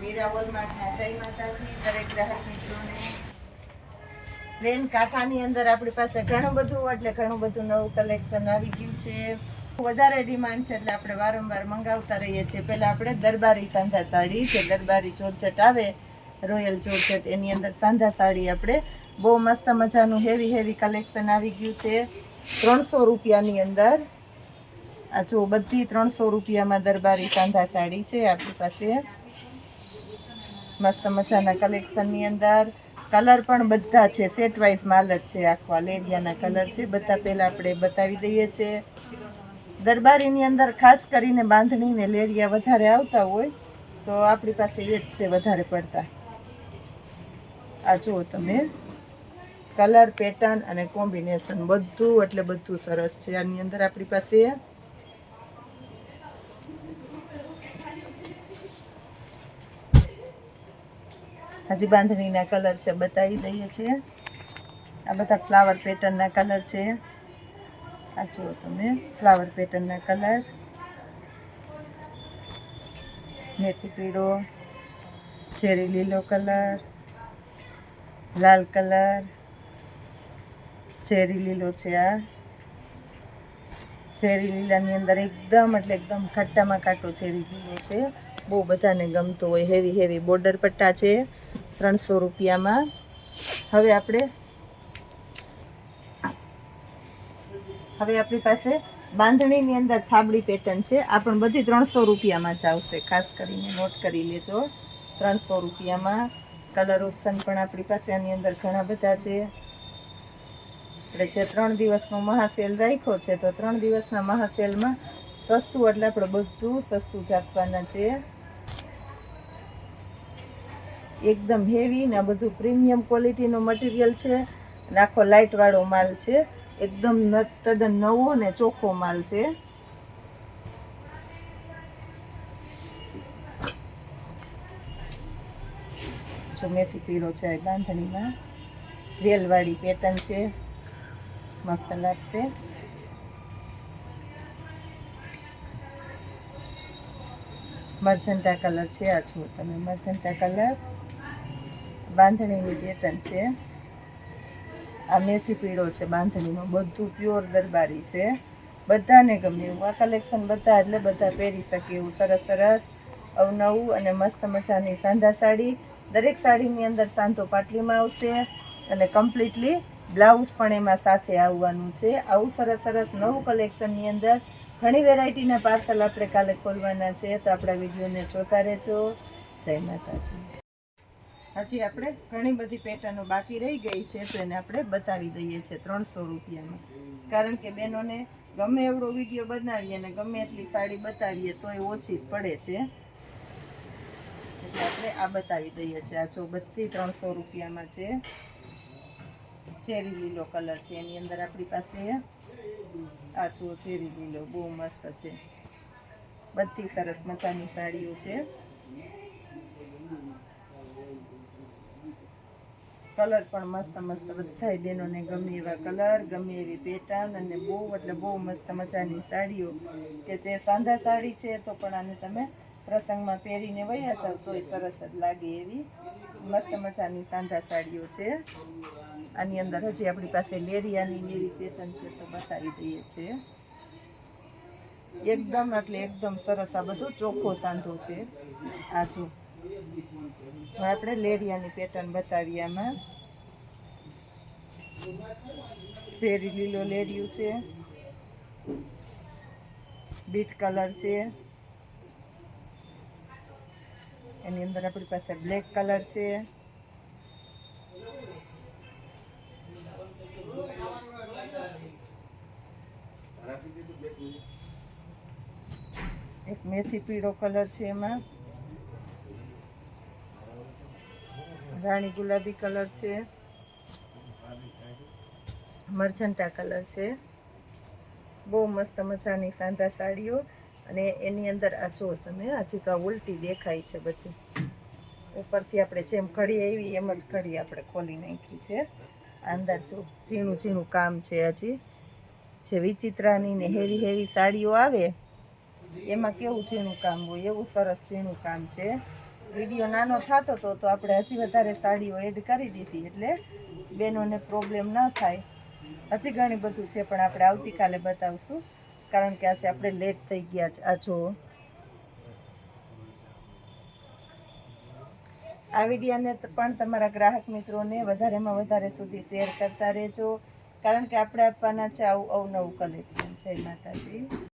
મીરા હોલમાર્ટના જય માતાજી, દરેક ગ્રાહક મિત્રોને. કાંઠાની અંદર આપણી પાસે ઘણું બધું, એટલે ઘણું બધું નવું કલેક્શન આવી ગયું છે. વધારે ડિમાન્ડ છે એટલે આપણે વારંવાર મંગાવતા રહીએ છીએ. પહેલાં આપણે દરબારી સાંધા સાડી જે દરબારી જોરજટ આવે, રોયલ જોરજટ એની અંદર સાંધા સાડી આપણે બહુ મસ્ત મજાનું હેવી હેવી કલેક્શન આવી ગયું છે. ત્રણસો રૂપિયાની અંદર. આ જો બધી ત્રણસો રૂપિયામાં દરબારી સાંધા સાડી છે આપણી પાસે. મસ્ત મજાના કલેક્શનની અંદર. કલર પણ બધા છે. સેટ વાઇઝ માલ જ છે આખા. લેરિયાના કલર છે. બધા પહેલાં આપણે બતાવી દઈએ છીએ. દરબારીની અંદર ખાસ કરીને બાંધણી ને લેરિયા વધારે આવતા હોય, તો આપણી પાસે એ જ છે વધારે પડતા. આ જુઓ તમે. કલર પેટર્ન અને કોમ્બિનેશન બધું એટલે બધું સરસ છે. આની અંદર આપણી પાસે હજી બાંધણીના કલર છે, બતાવી દઈએ છીએ. આ બધા ફ્લાવર પેટર્નના કલર છે. આ જુઓ તમે ફ્લાવર પેટર્નના કલર. મેથી પીળો ચેરી લીલો કલર, લાલ કલર ચેરી લીલો છે આ. ચેરી લીલાની અંદર એકદમ એટલે એકદમ ખાટામાં ખાટો ચેરી લીલો છે. બહુ બધાને ગમતો હોય હેવી હેવી બોર્ડર પટ્ટા છે. ત્રણસો રૂપિયામાં. હવે આપણે, હવે આપણી પાસે બાંધણીની અંદર થાબડી પેટર્ન છે. આ પણ બધી ત્રણસો રૂપિયામાં જ આવશે. ખાસ કરીને નોટ કરી લેજો. ત્રણસો રૂપિયામાં કલર ઓપ્શન પણ આપણી પાસે આની અંદર ઘણા બધા છે. આપણે જે ત્રણ દિવસનો મહાસેલ રાખ્યો છે, તો ત્રણ દિવસના મહાસેલમાં સસ્તું એટલે આપણે બધું સસ્તું જ આપવાના છે. એકદમ હેવી ને બધું પ્રીમિયમ ક્વોલિટીનું મટીરિયલ છે. અને આખો લાઇટવાળો માલ છે. એકદમ તદ્દન નવો ને ચોખ્ખો માલ છે. જો મેથી પીળો છે બાંધણીમાં. રેલવાળી પેટર્ન છે. મસ્ત લાગશે. મર્જન્ટા કલર છે. આ છો તમે મર્જન્ટા કલર બાંધણીની પેટર્ન છે. આ મેથી પીળો છે બાંધણીમાં. બધું પ્યોર દરબારી છે. બધાને ગમે એવું. આ કલેક્શન બધા એટલે બધા પહેરી શકે એવું. સરસ સરસ. અવનવું અને મસ્ત મજાની સાંધા સાડી. દરેક સાડીની અંદર સાંધો પાટલીમાં આવશે અને કમ્પ્લીટલી બ્લાઉઝ પણ એમાં સાથે આવવાનું છે. આવું સરસ સરસ નવું કલેક્શનની અંદર ઘણી વેરાયટીના પાર્સલ આપણે કાલે ખોલવાના છે. તો આપણા વિડીયોને જોતા રહેજો. જય માતાજી. હજી આપણે ઘણી બધી પેટર્નો બાકી રહી ગઈ છે, તો એને આપણે બતાવી દઈએ છીએ ત્રણસો રૂપિયામાં. કારણ કે બહેનોને ગમે એવડો વીડિયો બનાવીએ અને ગમે એટલી સાડી બતાવીએ તો એ ઓછી પડે છે. એટલે આપણે આ બતાવી દઈએ છીએ. આ જો બધી ત્રણસો રૂપિયામાં છે. ચેરી લીલો કલર છે. એની અંદર આપણી પાસે આ જો ચેરી લીલો બહુ મસ્ત છે. બધી સરસ મજાની સાડીઓ છે. કલર પણ મસ્ત મસ્ત બધાય બહેનોને ગમે એવા કલર, ગમે એવી પેટર્ન અને બહુ એટલે બહુ મસ્ત મજાની સાડીઓ. કે જે સાંધા સાડી છે તો પણ આને તમે પ્રસંગમાં પહેરીને વયા જાવ તોય સરસ જ લાગે એવી મસ્ત મજાની સાંધા સાડીઓ છે. આની અંદર હજી આપણી પાસે લેરિયાની એવી પેટર્ન છે તો બતાવી દઈએ છીએ એકદમ એટલે એકદમ સરસ આ બધો ચોખ્ખો સાંધો છે. આ જો આપણે લેરિયાની પેટર્ન બતાવીએ આમાં. શેરી લીલો લેરિયું છે. બીટ કલર છે. એની અંદર આપણી પાસે બ્લેક કલર છે. એક મેથી પીળો કલર છે એમાં. રાણી ગુલાબી કલર છે. મરજન્ટા કલર છે. બહુ મસ્ત મજાની સાંધા સાડીઓ અને એની અંદર આ જુઓ તમે હજી તો ઉલટી દેખાય છે બધી. ઉપરથી આપણે જેમ ઘડી આવી એમ જ ઘડી આપણે ખોલી નાખી છે. અંદર જો ઝીણું ઝીણું કામ છે હજી. જે વિચિત્રાની ને હેવી હેવી સાડીઓ આવે, એમાં કેવું ઝીણું કામ હોય? એવું સરસ ઝીણું કામ છે. વીડિયો નાનો થતો હતો તો આપણે હજી વધારે સાડીઓ એડ કરી દીધી એટલે બેનોને પ્રોબ્લેમ ના થાય. હજી ઘણી બધું છે, પણ આપણે આવતીકાલે બતાવશું. કારણ કે આજે આપણે લેટ થઈ ગયા છે. આ જુઓ આ વિડીયાને પણ તમારા ગ્રાહક મિત્રોને વધારેમાં વધારે સુધી શેર કરતા રહેજો. કારણ કે આપણે આપવાના છે આવું અવનવું કલેક્શન જય માતાજી.